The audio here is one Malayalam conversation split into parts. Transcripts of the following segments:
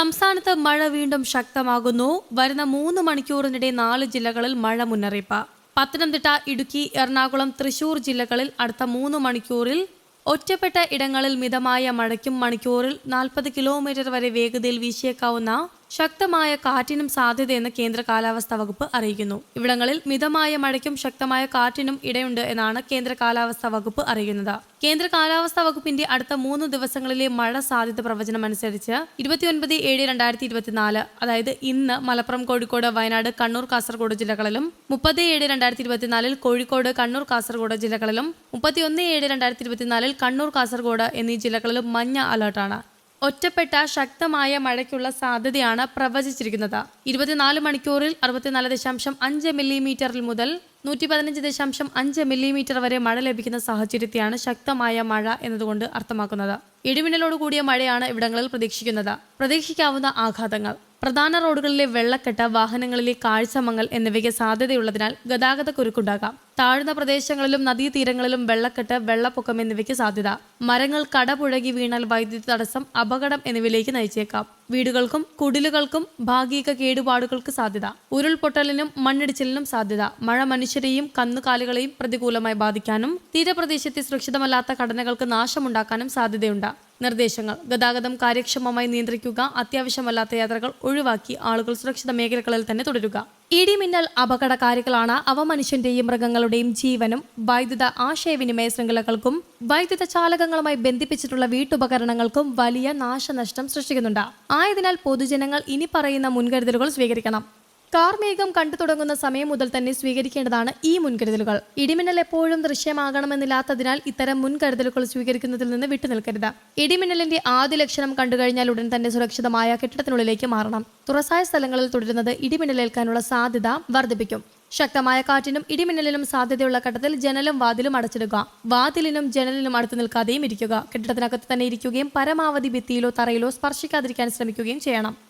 സംസ്ഥാനത്ത് മഴ വീണ്ടും ശക്തമാകുന്നു. വരുന്ന മൂന്ന് മണിക്കൂറിനിടെ നാല് ജില്ലകളിൽ മഴ മുന്നറിയിപ്പ്. പത്തനംതിട്ട ഇടുക്കി എറണാകുളം തൃശൂർ ജില്ലകളിൽ അടുത്ത മൂന്ന് മണിക്കൂറിൽ ഒറ്റപ്പെട്ട ഇടങ്ങളിൽ മിതമായ മഴയ്ക്കും മണിക്കൂറിൽ നാൽപ്പത് കിലോമീറ്റർ വരെ വേഗതയിൽ വീശിയേക്കാവുന്ന ശക്തമായ കാറ്റിനും സാധ്യതയെന്ന് കേന്ദ്ര കാലാവസ്ഥാ വകുപ്പ് അറിയിക്കുന്നു. ഇവിടങ്ങളിൽ മിതമായ മഴയ്ക്കും ശക്തമായ കാറ്റിനും ഇടയുണ്ട് എന്നാണ് കേന്ദ്ര കാലാവസ്ഥാ വകുപ്പ് അറിയിക്കുന്നത് കേന്ദ്ര കാലാവസ്ഥാ വകുപ്പിന്റെ അടുത്ത മൂന്ന് ദിവസങ്ങളിലെ മഴ സാധ്യത പ്രവചനം അനുസരിച്ച് ഇരുപത്തിയൊൻപത് ഏഴ് രണ്ടായിരത്തി ഇരുപത്തിനാല് അതായത് ഇന്ന് മലപ്പുറം കോഴിക്കോട് വയനാട് കണ്ണൂർ കാസർഗോഡ് ജില്ലകളിലും മുപ്പത് ഏഴ് രണ്ടായിരത്തി ഇരുപത്തിനാലിൽ കോഴിക്കോട് കണ്ണൂർ കാസർഗോഡ് ജില്ലകളിലും മുപ്പത്തിയൊന്ന് ഏഴ് രണ്ടായിരത്തി ഇരുപത്തിനാലിൽ കണ്ണൂർ കാസർഗോഡ് എന്നീ ജില്ലകളിലും മഞ്ഞ അലർട്ടാണ്. ഒറ്റപ്പെട്ട ശക്തമായ മഴയ്ക്കുള്ള സാധ്യതയാണ് പ്രവചിച്ചിരിക്കുന്നത്. ഇരുപത്തിനാല് മണിക്കൂറിൽ അറുപത്തിനാല് ദശാംശം അഞ്ച് മില്ലിമീറ്ററിൽ മുതൽ നൂറ്റി പതിനഞ്ച് ദശാംശം അഞ്ച് മില്ലിമീറ്റർ വരെ മഴ ലഭിക്കുന്ന സാഹചര്യത്തെയാണ് ശക്തമായ മഴ എന്നതുകൊണ്ട് അർത്ഥമാക്കുന്നത്. ഇടിമിന്നലോട് കൂടിയ മഴയാണ് ഇവിടങ്ങളിൽ പ്രതീക്ഷിക്കുന്നത്. പ്രതീക്ഷിക്കാവുന്ന ആഘാതങ്ങൾ. പ്രധാന റോഡുകളിലെ വെള്ളക്കെട്ട് വാഹനങ്ങളിലെ കാഴ്ചമങ്ങൽ എന്നിവയ്ക്ക് സാധ്യതയുള്ളതിനാൽ ഗതാഗത കുരുക്കുണ്ടാകാം താഴ്ന്ന പ്രദേശങ്ങളിലും നദീതീരങ്ങളിലും വെള്ളക്കെട്ട് വെള്ളപ്പൊക്കം എന്നിവയ്ക്ക് സാധ്യത. മരങ്ങൾ കടപുഴകി വീണാൽ വൈദ്യുതി തടസ്സം അപകടം എന്നിവയിലേക്ക് നയിച്ചേക്കാം. വീടുകൾക്കും കുടിലുകൾക്കും ഭാഗിക കേടുപാടുകൾക്ക് സാധ്യത. ഉരുൾപൊട്ടലിനും മണ്ണിടിച്ചിലിനും സാധ്യത. മഴ മനുഷ്യരെയും കന്നുകാലികളെയും പ്രതികൂലമായി ബാധിക്കാനും തീരപ്രദേശത്തെ സുരക്ഷിതമല്ലാത്ത ഘടനകൾക്ക് നാശമുണ്ടാക്കാനും സാധ്യതയുണ്ട്. നിർദ്ദേശങ്ങൾ. ഗതാഗതം കാര്യക്ഷമമായി നിയന്ത്രിക്കുക അത്യാവശ്യമല്ലാത്ത യാത്രകൾ ഒഴിവാക്കി ആളുകൾ സുരക്ഷിത മേഖലകളിൽ തന്നെ തുടരുക. ഇടിമിന്നൽ അപകടകാരികളാണ് അവ മനുഷ്യന്റെയും മൃഗങ്ങളുടെയും ജീവനും വൈദ്യുത ആശയവിനിമയ ശൃംഖലകൾക്കും വൈദ്യുത ചാലകങ്ങളുമായി ബന്ധിപ്പിച്ചിട്ടുള്ള വീട്ടുപകരണങ്ങൾക്കും വലിയ നാശനഷ്ടം സൃഷ്ടിക്കുന്നുണ്ട്. ആയതിനാൽ പൊതുജനങ്ങൾ ഇനി പറയുന്ന മുൻകരുതലുകൾ സ്വീകരിക്കണം. കാർമേഘം കണ്ടു തുടങ്ങുന്ന സമയം മുതൽ തന്നെ സ്വീകരിക്കേണ്ടതാണ് ഈ മുൻകരുതലുകൾ. ഇടിമിന്നൽ എപ്പോഴും ദൃശ്യമാകണമെന്നില്ലാത്തതിനാൽ ഇത്തരം മുൻകരുതലുകൾ സ്വീകരിക്കുന്നതിൽ നിന്ന് വിട്ടുനിൽക്കരുത്. ഇടിമിന്നലിന്റെ ആദ്യ ലക്ഷണം കണ്ടുകഴിഞ്ഞാൽ ഉടൻ തന്നെ സുരക്ഷിതമായ കെട്ടിടത്തിനുള്ളിലേക്ക് മാറണം. തുറസായ സ്ഥലങ്ങളിൽ തുടരുന്നത് ഇടിമിന്നലേൽക്കാനുള്ള സാധ്യത വർദ്ധിപ്പിക്കും. ശക്തമായ കാറ്റിനും ഇടിമിന്നലിനും സാധ്യതയുള്ള ഘട്ടത്തിൽ ജനലും വാതിലും അടച്ചിടുക. വാതിലിനും ജനലിനും അടുത്ത് നിൽക്കാതെയും ഇരിക്കുക. കെട്ടിടത്തിനകത്ത് തന്നെ ഇരിക്കുകയും പരമാവധി ഭിത്തിയിലോ തറയിലോ സ്പർശിക്കാതിരിക്കാൻ ശ്രമിക്കുകയും ചെയ്യണം.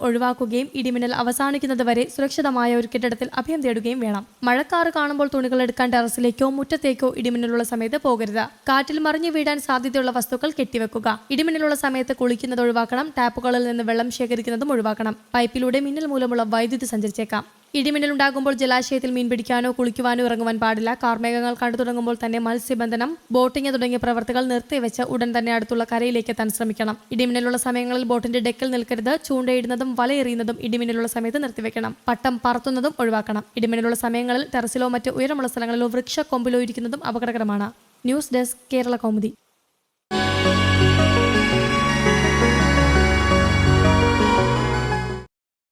ഒഴിവാക്കുകയും ഇടിമിന്നൽ അവസാനിക്കുന്നത് വരെ സുരക്ഷിതമായ ഒരു കെട്ടിടത്തിൽ അഭയം തേടുകയും വേണം. മഴക്കാറ് കാണുമ്പോൾ തുണികൾ എടുക്കാൻ ടെറസിലേക്കോ മുറ്റത്തേക്കോ ഇടിമിന്നലുള്ള സമയത്ത് പോകരുത്. കാറ്റിൽ മറിഞ്ഞു വീടാൻ സാധ്യതയുള്ള വസ്തുക്കൾ കെട്ടിവെക്കുക. ഇടിമിന്നലുള്ള സമയത്ത് കുളിക്കുന്നത് ഒഴിവാക്കണം. ടാപ്പുകളിൽ നിന്ന് വെള്ളം ശേഖരിക്കുന്നതും ഒഴിവാക്കണം. പൈപ്പിലൂടെ മിന്നൽ മൂലമുള്ള വൈദ്യുതി സഞ്ചരിച്ചേക്കാം. ഇടിമിന്നൽ ഉണ്ടാകുമ്പോൾ ജലാശയത്തിൽ മീൻ പിടിക്കാനോ കുളിക്കുവാനോ ഇറങ്ങുവാൻ പാടില്ല. കാർമേഘങ്ങൾ കണ്ടു തുടങ്ങുമ്പോൾ തന്നെ മത്സ്യബന്ധനം ബോട്ടിംഗ് തുടങ്ങിയ പ്രവർത്തികൾ നിർത്തിവെച്ച് ഉടൻ തന്നെ അടുത്തുള്ള കരയിലേക്ക് എത്താൻ ശ്രമിക്കണം. ഇടിമിന്നലുള്ള സമയങ്ങളിൽ ബോട്ടിന്റെ ഡെക്കിൽ നിൽക്കരുത്. ചൂണ്ടയിടുന്നതും വലയെറിയുന്നതും ഇടിമിന്നലുള്ള സമയത്ത് നിർത്തിവെക്കണം. പട്ടം പറത്തുന്നതും ഒഴിവാക്കണം. ഇടിമിന്നലുള്ള സമയങ്ങളിൽ ടെറസിലോ മറ്റ് ഉയരമുള്ള സ്ഥലങ്ങളിലോ വൃക്ഷ കൊമ്പിലോ ഇരിക്കുന്നതും അപകടകരമാണ്. News desk Kerala Kaumudi.